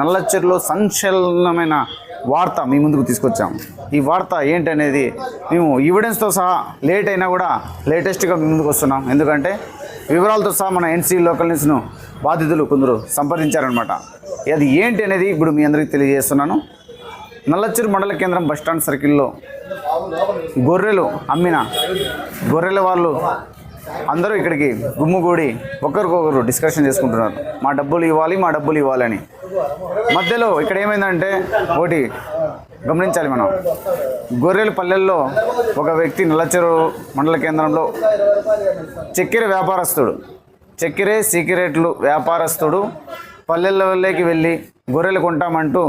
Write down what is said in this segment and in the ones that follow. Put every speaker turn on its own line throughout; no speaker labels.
నల్లచెరులో సంచలనమైన వార్త మీ ముందుకు తీసుకొచ్చాం. ఈ వార్త ఏంటనేది మేము ఎవిడెన్స్తో సహా లేట్ అయినా కూడా లేటెస్ట్గా మీ ముందుకు వస్తున్నాం. ఎందుకంటే వివరాలతో సహా మన ఎన్సీ లోకల్ న్యూస్ను బాధితులు కొందరు సంప్రదించారనమాట అది ఏంటి అనేది ఇప్పుడు మీ అందరికీ తెలియజేస్తున్నాను. నల్లచెరు మండల కేంద్రం బస్టాండ్ సర్కిల్లో గొర్రెలు అమ్మిన గొర్రెల వాళ్ళు అందరూ ఇక్కడికి గుమ్ముగూడి ఒకరికొకరు డిస్కషన్ చేసుకుంటున్నారు. మా డబ్బులు ఇవ్వాలి మా డబ్బులు ఇవ్వాలని. మధ్యలో ఇక్కడ ఏమైందంటే ఒకటి గమనించాలి మనం. గొర్రెల పల్లెల్లో ఒక వ్యక్తి నల్లచెరు మండల కేంద్రంలో చక్కెర వ్యాపారస్తుడు. చక్కెర సిగరెట్లు వ్యాపారస్తుడు పల్లెల్లోకి వెళ్ళి గొర్రెలు కొంటామంటూ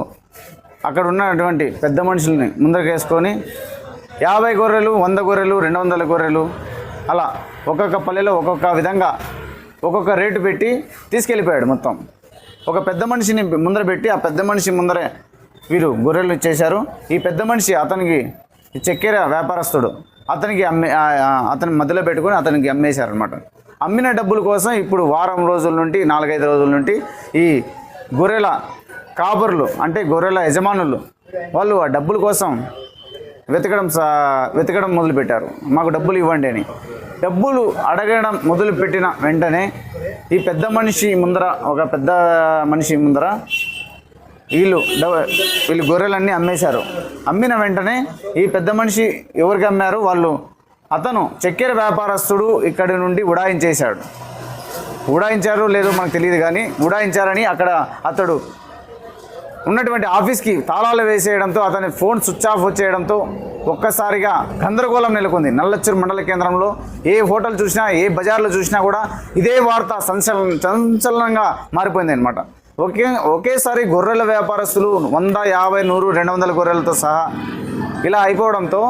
అక్కడ ఉన్నటువంటి పెద్ద మనుషుల్ని ముందరకేసుకొని యాభై గొర్రెలు వంద గొర్రెలు రెండు వందల గొర్రెలు అలా ఒక్కొక్క పల్లెలో ఒక్కొక్క విధంగా ఒక్కొక్క రేటు పెట్టి తీసుకెళ్ళిపోయాడు మొత్తం. ఒక పెద్ద మనిషిని ముందర పెట్టి ఆ పెద్ద మనిషి ముందరే వీరు గొర్రెలు చేశారు. ఈ పెద్ద మనిషి అతనికి చక్కెర వ్యాపారస్తుడు. అతనికి అమ్మే అతని మధ్యలో పెట్టుకొని అతనికి అమ్మేశారనమాట అమ్మిన డబ్బుల కోసం ఇప్పుడు వారం రోజుల నుండి నాలుగైదు రోజుల నుండి ఈ గొర్రెల కాపరులు అంటే గొర్రెల యజమానులు వాళ్ళు ఆ డబ్బుల కోసం వెతకడం సా వెతకడం మొదలుపెట్టారు. మాకు డబ్బులు ఇవ్వండి అని. డబ్బులు అడగడం మొదలుపెట్టిన వెంటనే ఈ పెద్ద మనిషి ముందర ఒక పెద్ద మనిషి ముందర వీళ్ళు వీళ్ళు గొర్రెలన్నీ అమ్మేశారు. అమ్మిన వెంటనే ఈ పెద్ద మనిషి ఎవరికి అమ్మారు? వాళ్ళు అతను చక్కెర వ్యాపారస్తుడు ఇక్కడి నుండి ఉడాయించేశాడు. ఉడాయించారు లేదో మనకు తెలియదు కానీ ఉడాయించారని అక్కడ అతడు ఉన్నటువంటి ఆఫీస్కి తాళాలు వేసేయడంతో అతని ఫోన్ స్విచ్ ఆఫ్ వచ్చేయడంతో ఒక్కసారిగా గందరగోళం నెలకొంది. నల్లచ్చూరు మండల కేంద్రంలో ఏ హోటల్ చూసినా ఏ బజార్లో చూసినా కూడా ఇదే వార్త సంచలన సంచలనంగా మారిపోయింది అనమాట ఒకే ఒకేసారి గొర్రెల వ్యాపారస్తులు వంద యాభై నూరు రెండు వందల గొర్రెలతో సహా ఇలా అయిపోవడంతో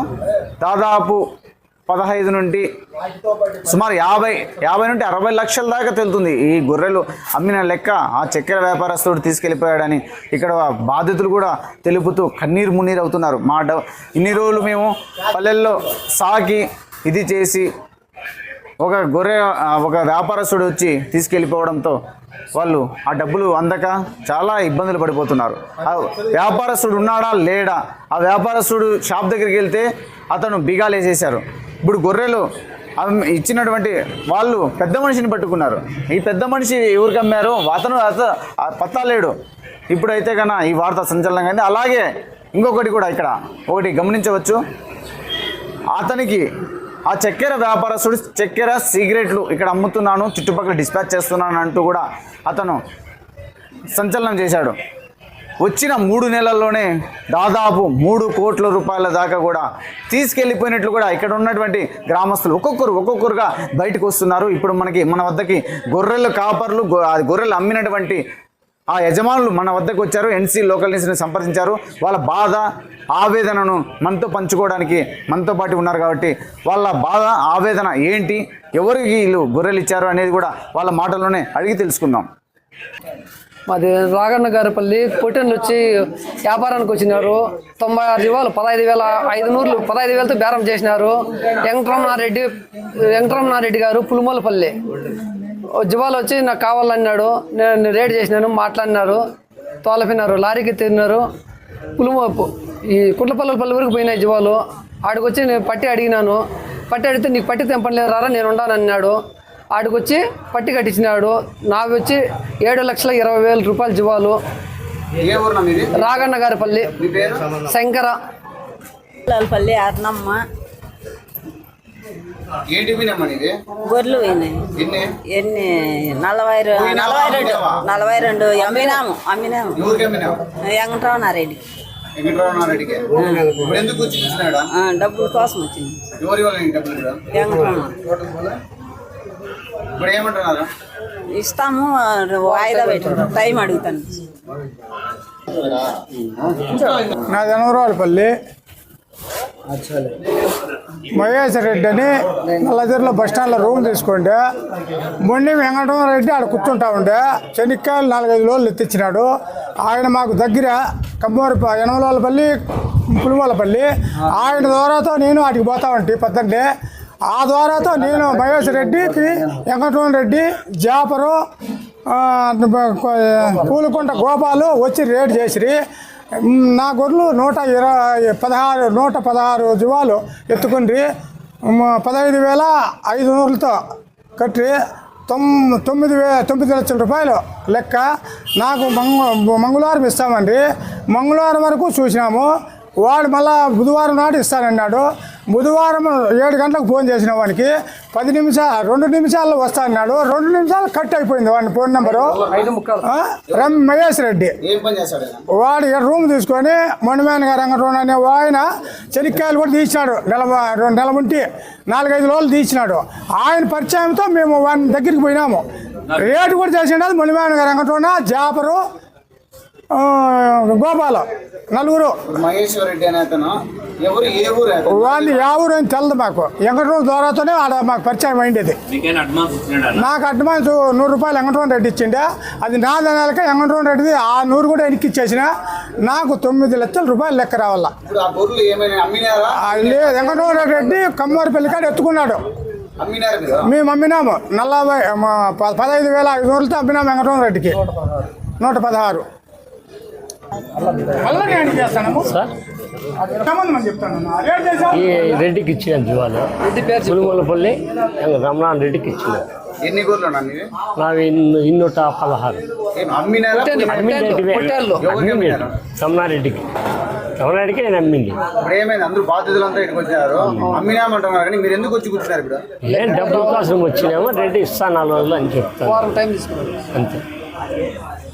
దాదాపు పదహైదు నుండి సుమారు యాభై యాభై నుండి అరవై లక్షల దాకా తెలుతుంది ఈ గొర్రెలు అమ్మిన లెక్క. ఆ చక్కెర వ్యాపారస్తుడు తీసుకెళ్ళిపోయాడని ఇక్కడ బాధితులు కూడా తెలుపుతూ కన్నీరు మున్నీరు అవుతున్నారు. మా డ ఇన్ని రోజులు మేము పల్లెల్లో సాకి ఇది చేసి ఒక గొర్రె ఒక వ్యాపారస్తుడు వచ్చి తీసుకెళ్ళిపోవడంతో వాళ్ళు ఆ డబ్బులు అందక చాలా ఇబ్బందులు పడిపోతున్నారు. ఆ వ్యాపారస్తుడు ఉన్నాడా? లేడా? ఆ వ్యాపారస్తుడు షాప్ దగ్గరికి వెళ్తే అతను బిగాలేసేశారు ఇప్పుడు గొర్రెలు ఇచ్చినటువంటి వాళ్ళు పెద్ద మనిషిని పట్టుకున్నారు. ఈ పెద్ద మనిషి ఎవరికి అమ్మారు అతను అత ఇప్పుడైతే కన్నా ఈ వార్త సంచలనంగా అయింది అలాగే ఇంకొకటి కూడా ఇక్కడ ఒకటి గమనించవచ్చు. అతనికి ఆ చక్కెర వ్యాపారస్తుడు చక్కెర సిగరెట్లు ఇక్కడ అమ్ముతున్నాను చుట్టుపక్కల డిస్పాచ్ చేస్తున్నాను అంటూ కూడా అతను సంచలనం చేశాడు. వచ్చిన మూడు నెలల్లోనే దాదాపు మూడు కోట్ల రూపాయల దాకా కూడా తీసుకెళ్ళిపోయినట్లు కూడా ఇక్కడ ఉన్నటువంటి గ్రామస్తులు ఒక్కొక్కరు ఒక్కొక్కరుగా బయటకు వస్తున్నారు. ఇప్పుడు మనకి మన వద్దకి గొర్రెలు కాపర్లు ఆ గొర్రెలు అమ్మినటువంటి ఆ యజమానులు మన వద్దకు వచ్చారు. ఎన్సీ లోకల్ న్యూస్ని సంప్రదించారు. వాళ్ళ బాధ ఆవేదనను మనతో పంచుకోవడానికి మనతో పాటు ఉన్నారు కాబట్టి వాళ్ళ బాధ ఆవేదన ఏంటి ఎవరికి వీళ్ళు గొర్రెలు ఇచ్చారు అనేది కూడా వాళ్ళ మాటల్లోనే అడిగి తెలుసుకుందాం.
మాది రాగన్న గారిపల్లి పొట్టెన్లు వచ్చి వ్యాపారానికి వచ్చినారు. తొంభై ఆరు జీవాలు పదహైదు వేల ఐదు నూరులు పదహైదు వేలతో బేరం చేసినారు. వెంకటరమణారెడ్డి వెంకటరమణారెడ్డి గారు పులుమలపల్లి. జీవాలు వచ్చి నాకు కావాలన్నాడు. నేను రేట్ చేసినాను మాట్లాడినారు. తోలపినారు లారీకి తిన్నారు పులుమోపు ఈ కుట్లపల్లి వరకు పోయినాయి జీవాలు. ఆడికి వచ్చి నేను పట్టి అడిగినాను. పట్టి అడిగితే నీకు పట్టి తెంపలేదు రారా నేను ఉండాను అన్నాడు ఆడికి వచ్చి పట్టి కట్టించినాడు. నాకు వచ్చి ఏడు లక్షల ఇరవై వేల రూపాయల జీవాలు.
ఏ ఊరు ఇది
రాగన్న గారిపల్లి
మీ పేరు?
శంకర.
పల్లి అర్ణమ్మ గొర్రెలు పోయినాయి
ఎన్ని?
ఎన్ని? నలభై నలభై రెండు. నలభై రెండు. అమ్మినాము అమ్మినాము.
చూసినాడా
ఆ, డబ్బుల కోసం వచ్చింది.
ఎవరి వల్ల నీకు డబ్బులు ఇవ్వరా?
వెంకటరమణ
ఇప్పుడు ఏమంటున్నారు
ఇస్తాము వాయిదా పెట్టు టైం అడుగుతాను.
నా జనవరాలపల్లి మహేశ్వర రెడ్డి అని నల్లజర్లో బస్ స్టాండ్లో రూమ్ తీసుకుంటే మొండి వెంకటరామరెడ్డి ఆడ కూర్చుంటా ఉండే. శనిక్కాయలు నాలుగైదు రోజులు ఎత్తిచ్చినాడు. ఆయన మాకు దగ్గర కమ్మూరి యనమలపల్లి పులిమలపల్లి ఆయన ద్వారాతో నేను వాటికి పోతా ఉంటే. పొద్దున్నే ఆ ద్వారాతో నేను మహేశ్వర రెడ్డికి వెంకటరామరెడ్డి జాపరు పూలకుంట గోపాలు వచ్చి రేట్ చేసిరి. నా గొర్రెలు నూట ఇరవై పదహారు నూట పదహారు జువాలు ఎత్తుకుండ్రి. పదహైదు వేల ఐదు నూరులతో కట్టి తొమ్ తొమ్మిది వే తొమ్మిది లక్షల రూపాయలు లెక్క నాకు మంగ మంగళవారం ఇస్తామండి. మంగళవారం వరకు చూసినాము. వాడు మళ్ళా బుధవారం నాడు ఇస్తానన్నాడు. బుధవారం ఏడు గంటలకు ఫోన్ చేసిన వానికి పది నిమిషాలు రెండు నిమిషాల్లో వస్తా అన్నాడు. రెండు నిమిషాలు కట్ అయిపోయింది వాడి ఫోన్ నెంబరు. రమ్ మహేష్ రెడ్డి? వాడు రూమ్ తీసుకొని మణిమేన గారు రంగటోన్ అనే ఆయన చెనిక్కాయలు కూడా తీసినాడు. నెల రెండు నెల ఉంటి నాలుగైదు రోజులు తీసినాడు. ఆయన పరిచయంతో మేము వాని దగ్గరికి పోయినాము. రేటు కూడా చేసినది మణిమేన గారు రంగటోన జాపరు గోపాలు నలుగురు.
ఇప్పుడు మహేశ్వర్ రెడ్డి అనే అతను. ఎవరు ఏ ఊరు?
వాళ్ళు యా ఊరు అని తెలదు మాకు. వెంకటరమణ ద్వారాతోనే ఆడ మాకు పరిచయం అయింది నాకు అడ్వాన్స్ నూరు రూపాయలు వెంకటరమణ రెడ్డి ఇచ్చిండే? అది నా నెలక వెంకటరమణ రెడ్డిది ఆ నూరు కూడా వెనక్కి ఇచ్చేసిన నాకు తొమ్మిది లక్షల రూపాయలు లెక్క రావాల. లేదు వెంకటరమణ రెడ్డి కమ్మవారిపల్లి కాడ ఎత్తుకున్నాడు. మేము అమ్మినాము. నలభై మా ప- పదహైదు వేల ఐదు వందలతో అమ్మినాము వెంకటరమణ రెడ్డికి. నూట పదహారు.
ఈ రెడ్డికి ఇచ్చిన జీవాలు.
రెడ్డి పేరు చెప్పు.
పులిమలపల్లి రమణాన్ రెడ్డికి ఇచ్చిన
ఎన్ని ఉన్నా నీవి?
నావి ఇన్ని- ఇన్నూట పదహారు. రమణారెడ్డికి రమణారెడ్డికి నేను అమ్మింది.
ఇప్పుడు ఏమైంది? అందరూ బాధ్యతలంతా ఇక్కడికి వచ్చినారు. అమ్మినామంటున్నారు కానీ మీరు ఎందుకు వచ్చి కూర్చున్నారు ఇప్పుడు?
ఏం డబ్బుల కోసం వచ్చినామో రెడ్డి ఇస్తా నాలుగు రోజులు అని చెప్తాను. అంతే.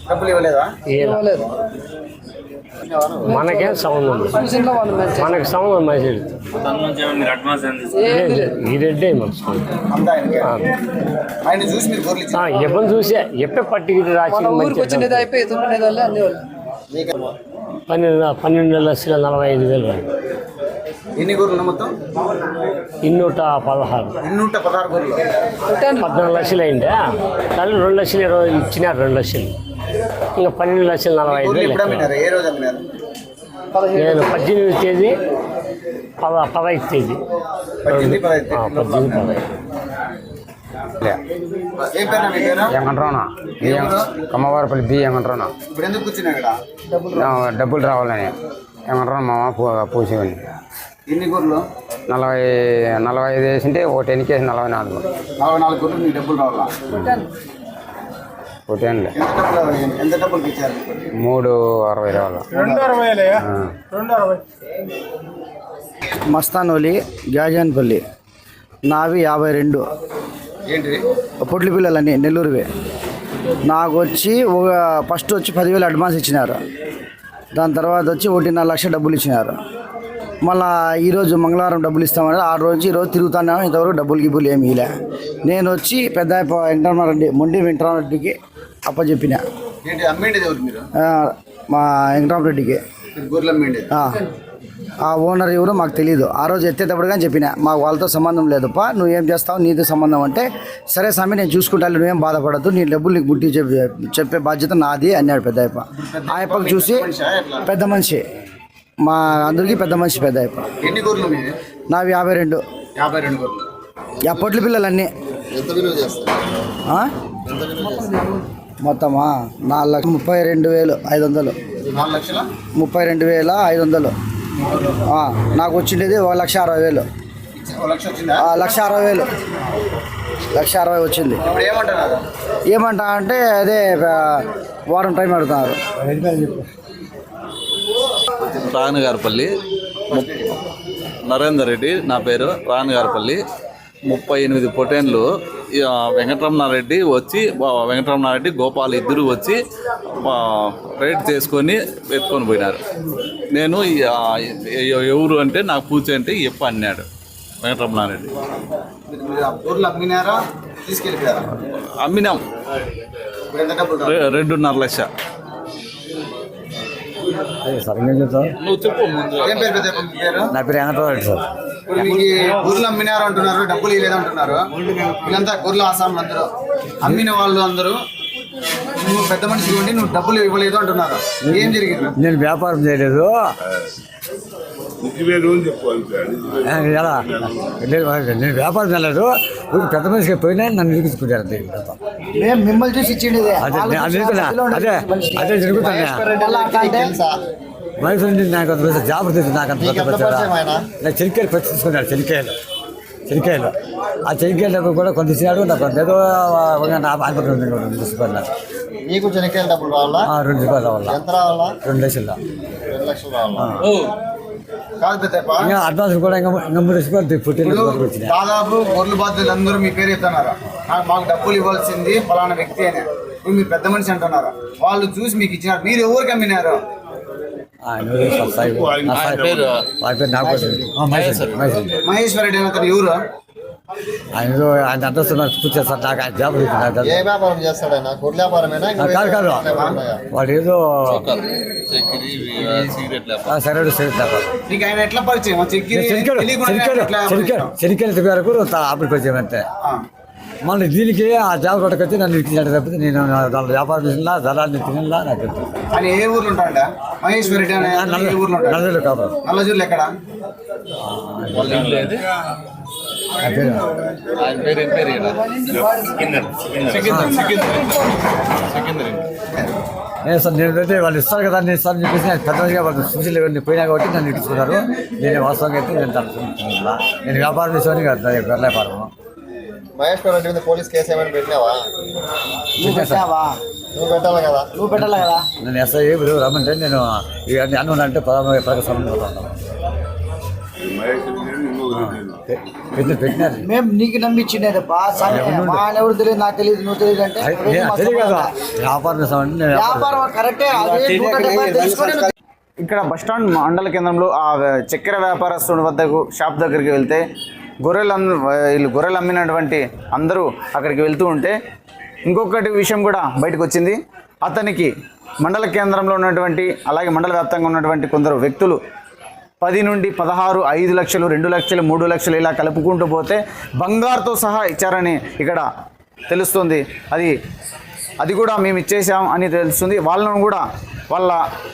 డబ్బులు ఇవ్వలేదా?
మనకేం
వాళ్ళు మంచి
మనకు మెసేజ్
చూసి మీరు గొర్రెలు ఇచ్చారు.
ఎప్పుడు చూసే? ఎప్పే పట్టికి రాసి పన్నెండు పన్నెండు లక్షల నలభై ఐదు వేలు.
ఎన్ని గొర్రెలు మొత్తం?
ఇన్నూట పదహారు.
ఇన్నూట పదహారు గొర్రెలు.
పద్నాలుగు లక్షలు అయిందా? కానీ రెండు లక్షలు ఇరవై ఇచ్చినారు రెండు లక్షలు. ఇంకా పన్నెండు లక్షల నలభై ఐదు నేను పద్దెనిమిది తేదీ పద పదహైదు తేదీ.
పద్దెనిమిది పదహైదు
ఆ, పద్దెనిమిది పదహైదు.
ఏం పేరు మీ పేరు?
వెంకటరమణ.
ఏ ఊరు?
కమ్మవారిపల్లి బి. ఆ, డబ్బులు రావాలని. వెంకటరమణ మామ పూ పూసేవాడిని.
ఎన్ని గొర్రెలు?
నలభై నలభై ఐదు వేసింటే ఒకటి ఎన్నికేసి నలభై నాలుగు.
నలభై నాలుగు గొర్రెలు డబ్బులు రావాలా. ఎంత డబ్బులు ఇచ్చారు?
మూడు అరవై రావాలి?
రెండు అరవైలే రెండు అరవై.
మస్తానోలి గాజాన్పల్లి నావి యాభై రెండు.
ఏంటి
పొట్లి పిల్లలన్నీ నెల్లూరువే. నాకు వచ్చి ఒక ఫస్ట్ వచ్చి పదివేలు అడ్వాన్స్ ఇచ్చినారు. దాని తర్వాత వచ్చి ఒకటిన్నర లక్ష డబ్బులు ఇచ్చినారు. మళ్ళా ఈరోజు మంగళవారం డబ్బులు ఇస్తామని ఆ రోజు ఈరోజు తిరుగుతాను ఇంతవరకు డబ్బులు గిబ్బులు ఏమి ఇలే నేను వచ్చి పెద్ద వెంకటరామరెడ్డి మొండి వెంకటరామరెడ్డికి అప్పచెప్పిన మా వెంకటరామరెడ్డికి ఆ, ఓనర్ ఎవరో మాకు తెలియదు ఆ రోజు ఎత్తేటప్పుడు కానీ చెప్పిన. మాకు వాళ్ళతో సంబంధం లేదుపా నువ్వు ఏం చేస్తావు? నీతో సంబంధం అంటే సరే స్వామి నేను చూసుకుంటాను నువ్వేం బాధపడద్దు నీ డబ్బులు నీకు బుట్టి చెప్పే చెప్పే బాధ్యత నాది అన్నాడు పెద్ద అయ్యప్ప ఆ అయ్యప్పకి చూసి? పెద్ద మనిషి. మా అందరికీ పెద్ద మనిషి పెద్ద అయ్యప్ప
ఎన్ని
నావి యాభై రెండు.
యాభై రెండు
యా పొట్ల పిల్లలన్నీ? మొత్తమా? నాలుగు లక్ష ముప్పై రెండు వేలు ఐదు వందలు. ముప్పై రెండు వేల ఐదు వందలు. నాకు వచ్చిండేది ఒక లక్ష అరవై వేలు.
లక్ష వచ్చిందా?
ఆ, లక్ష అరవై వేలు. లక్ష అరవై వచ్చింది. ఏమంటా అంటే అదే వారం టైం అడుగుతున్నారు.
రానగారిపల్లి నరేందర్ రెడ్డి నా పేరు రానగారిపల్లి ముప్పై ఎనిమిది పొటేన్లు వెంకటరమణారెడ్డి వచ్చి వెంకటరమణారెడ్డి గోపాల్ ఇద్దరు వచ్చి రేట్ చేసుకొని ఎత్తుకొని పోయినారు. నేను ఎవరు అంటే నాకు పూజ అంటే ఎప్ప అన్నాడు. వెంకటరమణారెడ్డి. అమ్మినాం. రెండున్నర లక్ష. నువ్వు చెప్పు
నా పేరు వెంకటరావు సార్.
ఇప్పుడు మీకు ఈ గొర్రెలు అమ్మినారు అంటున్నారు డబ్బులు ఇవ్వలేదు అంటున్నారు వీళ్ళంతా గొర్రెల ఆసాములు అందరూ. అమ్మిన వాళ్ళు అందరూ నువ్వు పెద్ద మనిషి ఉండి నువ్వు డబ్బులు ఇవ్వలేదు అంటున్నారు? ఏం జరిగింది?
నేను వ్యాపారం చేయలేదు. ఎలా? నేను నేను వ్యాపారం చేయలేదు. పెద్ద మనిషికి పోయినా నన్ను ఇరికించుకుంటారు అంతే. మేము మిమ్మల్ని చూసి ఇచ్చింది అదే అదే అదే అదే జరుగుతానే వయసు నుండి నాకు అంత పెద్ద జాబ్ తెలిసి నాకు అంత పెద్ద పెద్ద నేను చెనిక్కాయలు తీసుకున్నాడు చెనిక్కాయలు. చెనిక్కాయలు. ఆ చెనిక్కాయలు కూడా కొంత ఇచ్చినాడు నాకు కొంత ఏదో రూపాయలు నాకు
నీకు చెనక్కాయల డబ్బులు రావాలా?
ఆ, రెండు రూపాయలు రావాలా.
ఎంత రావాలా?
రెండు లక్షలు.
రెండు లక్షలు రావాలా?
కాదు పెద్దప్ప
ఇంకా అడ్వాన్స్ కూడా ఇంకా మూడు రూపాయలు పుట్టిన
దాదాపు గొర్రెల బాధ్యులు అందరూ మీ పేరు ఎత్తున్నారు నాకు మాకు డబ్బులు ఇవ్వాల్సింది ఫలానా వ్యక్తి అని. ఇప్పుడు మీరు పెద్ద మనిషి అంటున్నారు? వాళ్ళు చూసి మీకు ఇచ్చినారు. మీరు ఎవరికి అమ్మినారు
మహేశ్వరి,
రెడ్డి. అతను ఎవరు?
ఆయన ఏదో ఆయన అంతస్తు నాకు నాకు ఆయన జాబ్
ఏ వ్యాపారం చేస్తాడైనా గొడ్ల వ్యాపారమేనా ఇంకా
ఆ, కాదు కాదు.
వేరే వ్యాపారం ఉన్నాయా?
వాడు ఏదో సరైన సరే వ్యాపారం
నీకు ఆయన ఎట్లా పరిచయం?
అంతే. మళ్ళీ దీనికి ఆ జాబ్ కొట్టకొచ్చి నన్ను ఇచ్చినట్టు తప్పితే నేను దాని వ్యాపారం చేసినా ధరాన్ని తినలా నాకు తెలుసు.
ఆయన ఏ ఊర్లో ఉంటాడా మహేశ్వర రెడ్డి అనే అతను ఏ ఊర్లో ఉంటాడు?
నల్లలు కాదు
నల్లజూర్లు ఎక్కడ?
ఆయన పేరు ఏం పేరు ఈయన? సికిందర్ సికిందర్ సికిందర్
నేను సార్ నేను అయితే వాళ్ళు ఇస్తారు కదా నేను ఇస్తాను చెప్పేసి నేను పెద్దగా వాళ్ళు సూచనలు ఇవన్నీ పోయినా కాబట్టి నన్ను ఇచ్చుకున్నారు నేను వాస్తవంగా అయితే నేను దాన్ని చూసుకుంటున్నా. నేను వ్యాపారం చేసేవాడిని కాదు నా యొక్క వ్యాపారం.
రెడ్డి మీద పోలీస్ కేసు ఏమైనా పెట్టినావా?
నువ్వు పెట్టావా?
నువ్వు పెట్టాలి కదా?
నువ్వు పెట్టాలి కదా నేను ఎస్ఐ రమ్మంటే నేను ఇవన్నీ అన్న అంటే పదమూడు పదకొండు పెట్టిన పెట్టినారు.
మేము నీకు నమ్మించిండే తెలియదు నాకు తెలియదు నువ్వు తెలియదు అంటే
కదా. వ్యాపారం
కరెక్టే
ఇక్కడ బస్టాండ్ మండల కేంద్రంలో ఆ చక్కెర వ్యాపారస్తుడి వద్దకు షాప్ దగ్గరికి వెళ్తే గొర్రెలు అమ్మి వీళ్ళు గొర్రెలు అమ్మినటువంటి అందరూ అక్కడికి వెళ్తూ ఉంటే ఇంకొకటి విషయం కూడా బయటకు వచ్చింది. అతనికి మండల కేంద్రంలో ఉన్నటువంటి అలాగే మండల వ్యాప్తంగా ఉన్నటువంటి కొందరు వ్యక్తులు పది నుండి పదహారు ఐదు లక్షలు రెండు లక్షలు మూడు లక్షలు ఇలా కలుపుకుంటూ పోతే బంగారుతో సహా ఇచ్చారని ఇక్కడ తెలుస్తుంది. అది అది కూడా మేము ఇచ్చేసాం అని తెలుస్తుంది. వాళ్ళను కూడా వాళ్ళ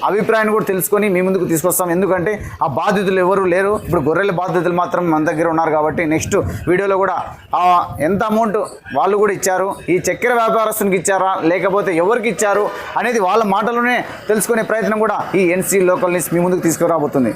అభిప్రాయాన్ని కూడా తెలుసుకొని మీ ముందుకు తీసుకొస్తాం. ఎందుకంటే ఆ బాధితులు ఎవరు లేరు. ఇప్పుడు గొర్రెల బాధితులు మాత్రం మన దగ్గర ఉన్నారు కాబట్టి నెక్స్ట్ వీడియోలో కూడా ఆ ఎంత అమౌంట్ వాళ్ళు కూడా ఇచ్చారు ఈ చక్కెర వ్యాపారస్తునికి ఇచ్చారా లేకపోతే ఎవరికి ఇచ్చారు అనేది వాళ్ళ మాటలోనే తెలుసుకునే ప్రయత్నం కూడా ఈ ఎన్సీ లోకల్ న్యూస్ మీ ముందుకు తీసుకురాబోతుంది.